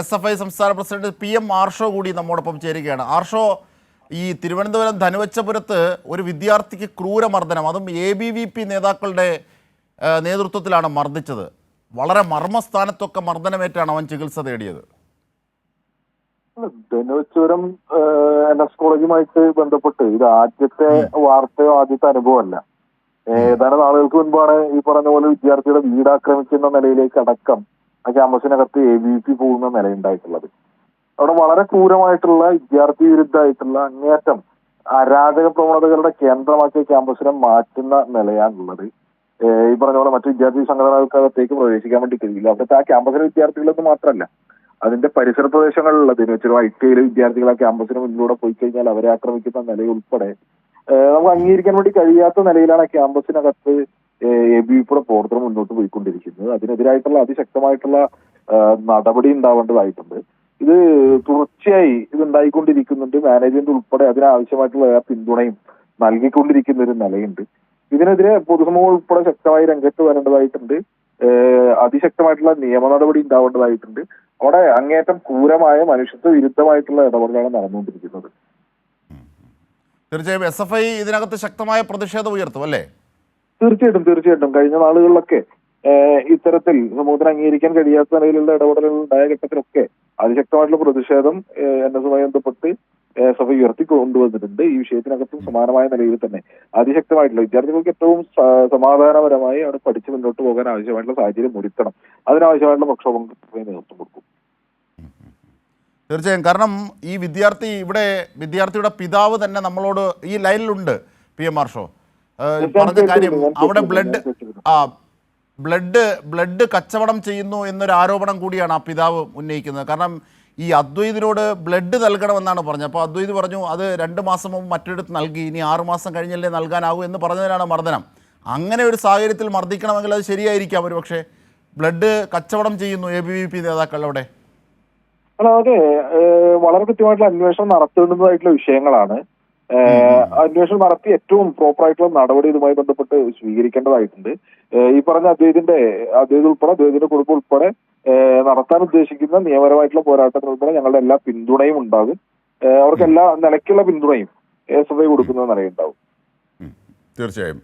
S F I സംസ്ഥാന president P M Arsho കൂടി നമ്മോടൊപ്പം ചേരുകയാണ്. ആർഷോ ഈ തിരുവനന്തപുരം ധനുവച്ചപുരത്ത് ഒരു വിദ്യാർത്ഥിക്ക് ക്രൂരമർദ്ദനം അതും എ ബി വി പി നേതാക്കളുടെ നേതൃത്വത്തിലാണ് മർദ്ദിച്ചത്. വളരെ മർമ്മസ്ഥാനത്തൊക്കെ മർദ്ദനമേറ്റാണ് അവൻ ചികിത്സ തേടിയത്. ധനുവച്ചപുരം എൻ എസ് കോളേജുമായിട്ട് ബന്ധപ്പെട്ട് ഇത് ആദ്യത്തെ വാർത്തയോ ആദ്യത്തെ അനുഭവമല്ല. ഏതാനും നാളുകൾക്ക് മുൻപാണ് ഈ പറഞ്ഞ പോലെ വിദ്യാർത്ഥിയുടെ വീട് ആക്രമിക്കുന്ന നിലയിലേക്ക് അടക്കം ആ ക്യാമ്പസിനകത്ത് എ ബി പി പോകുന്ന നിലയുണ്ടായിട്ടുള്ളത്. അവിടെ വളരെ ക്രൂരമായിട്ടുള്ള വിദ്യാർത്ഥി വിരുദ്ധമായിട്ടുള്ള അങ്ങേയറ്റം അരാജക പ്രവണതകളുടെ കേന്ദ്രമാക്കിയ ക്യാമ്പസിനെ മാറ്റുന്ന നിലയാണുള്ളത്. ഈ പറഞ്ഞ പോലെ മറ്റു വിദ്യാർത്ഥി സംഘടനകൾക്കകത്തേക്ക് പ്രവേശിക്കാൻ വേണ്ടി കഴിയില്ല. അവിടുത്തെ ആ ക്യാമ്പസിലെ വിദ്യാർത്ഥികളൊന്നും മാത്രമല്ല അതിന്റെ പരിസര പ്രദേശങ്ങളിലുള്ള വെച്ചാൽ ഐ ടി ഐയിലെ വിദ്യാർത്ഥികൾ ആ ക്യാമ്പസിന് മുന്നിലൂടെ പോയി കഴിഞ്ഞാൽ അവരെ ആക്രമിക്കുന്ന നിലയുൾപ്പെടെ നമുക്ക് അംഗീകരിക്കാൻ വേണ്ടി കഴിയാത്ത നിലയിലാണ് ക്യാമ്പസിനകത്ത് എ ബി വിയുടെ പ്രവർത്തനം മുന്നോട്ട് പോയിക്കൊണ്ടിരിക്കുന്നത്. അതിനെതിരായിട്ടുള്ള അതിശക്തമായിട്ടുള്ള നടപടി ഉണ്ടാവേണ്ടതായിട്ടുണ്ട്. ഇത് തുടർച്ചയായി ഇത് ഉണ്ടായിക്കൊണ്ടിരിക്കുന്നുണ്ട്. മാനേജ്മെന്റ് ഉൾപ്പെടെ അതിനാവശ്യമായിട്ടുള്ള പിന്തുണയും നൽകിക്കൊണ്ടിരിക്കുന്ന ഒരു നിലയുണ്ട്. ഇതിനെതിരെ പൊതുസമൂഹം ഉൾപ്പെടെ ശക്തമായി രംഗത്ത് വരേണ്ടതായിട്ടുണ്ട്. അതിശക്തമായിട്ടുള്ള നിയമ നടപടി ഉണ്ടാവേണ്ടതായിട്ടുണ്ട്. അവിടെ അങ്ങേറ്റം ക്രൂരമായ മനുഷ്യത്വ വിരുദ്ധമായിട്ടുള്ള ഇടപെടലാണ് നടന്നുകൊണ്ടിരിക്കുന്നത്. തീർച്ചയായും എസ് എഫ് ഐ ഇതിനകത്ത് ശക്തമായ പ്രതിഷേധം ഉയർത്തും അല്ലേ? തീർച്ചയായിട്ടും തീർച്ചയായിട്ടും. കഴിഞ്ഞ നാളുകളിലൊക്കെ ഇത്തരത്തിൽ സമൂഹത്തിന് അംഗീകരിക്കാൻ കഴിയാത്ത നിലയിലുള്ള ഇടപെടലുകൾ ഉണ്ടായ ഘട്ടത്തിലൊക്കെ അതിശക്തമായിട്ടുള്ള പ്രതിഷേധം എൻ എസ് യുമായി ബന്ധപ്പെട്ട് സഭ ഉയർത്തിക്കൊണ്ടുവന്നിട്ടുണ്ട്. ഉയർത്തി കൊണ്ടുവന്നിട്ടുണ്ട് ഈ വിഷയത്തിനകത്തും സമാനമായ നിലയിൽ തന്നെ അതിശക്തമായിട്ടുള്ള വിദ്യാർത്ഥികൾക്ക് ഏറ്റവും സമാധാനപരമായി അവിടെ പഠിച്ച് മുന്നോട്ട് പോകാൻ ആവശ്യമായിട്ടുള്ള സാഹചര്യം ഒരുക്കണം. അതിനാവശ്യമായിട്ടുള്ള പ്രക്ഷോഭം നേതൃത്വം കൊടുക്കും. തീർച്ചയായും. കാരണം ഈ വിദ്യാർത്ഥി ഇവിടെ വിദ്യാർത്ഥിയുടെ പിതാവ് തന്നെ നമ്മളോട് ഈ ലൈനിലുണ്ട് പി എം ആർഷോ ഏഹ് പറഞ്ഞ കാര്യം അവിടെ ബ്ലഡ് ആ ബ്ലഡ് ബ്ലഡ് കച്ചവടം ചെയ്യുന്നു എന്നൊരു ആരോപണം കൂടിയാണ് ആ പിതാവ് ഉന്നയിക്കുന്നത്. കാരണം ഈ അദ്വൈതിനോട് ബ്ലഡ് നൽകണമെന്നാണ് പറഞ്ഞത്. അപ്പോൾ അദ്വൈത് പറഞ്ഞു അത് രണ്ട് മാസം മുമ്പ് മറ്റൊരിടത്ത് നൽകി. ഇനി ആറ് മാസം കഴിഞ്ഞല്ലേ നൽകാനാകൂ എന്ന് പറഞ്ഞതിനാണ് മർദ്ദനം. അങ്ങനെ ഒരു സാഹചര്യത്തിൽ മർദ്ദിക്കണമെങ്കിൽ അത് ശരിയായിരിക്കാം ഒരു പക്ഷേ ബ്ലഡ് കച്ചവടം ചെയ്യുന്നു എ ബി വി പി നേതാക്കൾ അവിടെ. അതെ. വളരെ കൃത്യമായിട്ടുള്ള അന്വേഷണം നടത്തേണ്ടതായിട്ടുള്ള വിഷയങ്ങളാണ്. അന്വേഷണം നടത്തി ഏറ്റവും പ്രോപ്പർ ആയിട്ടുള്ള നടപടി ഇതുമായി ബന്ധപ്പെട്ട് സ്വീകരിക്കേണ്ടതായിട്ടുണ്ട്. ഈ പറഞ്ഞ അദ്ദേഹത്തിന്റെ അദ്ദേഹം ഉൾപ്പെടെ അദ്ദേഹത്തിന്റെ കുടുംബം ഉൾപ്പെടെ നടത്താൻ ഉദ്ദേശിക്കുന്ന നിയമപരമായിട്ടുള്ള പോരാട്ടത്തിന് ഉൾപ്പെടെ ഞങ്ങളുടെ എല്ലാ പിന്തുണയും ഉണ്ടാകും. അവർക്ക് എല്ലാ നിലയ്ക്കുള്ള പിന്തുണയും എസ് എഫ് ഐ കൊടുക്കുന്നതെന്ന് നിലയുണ്ടാവും തീർച്ചയായും.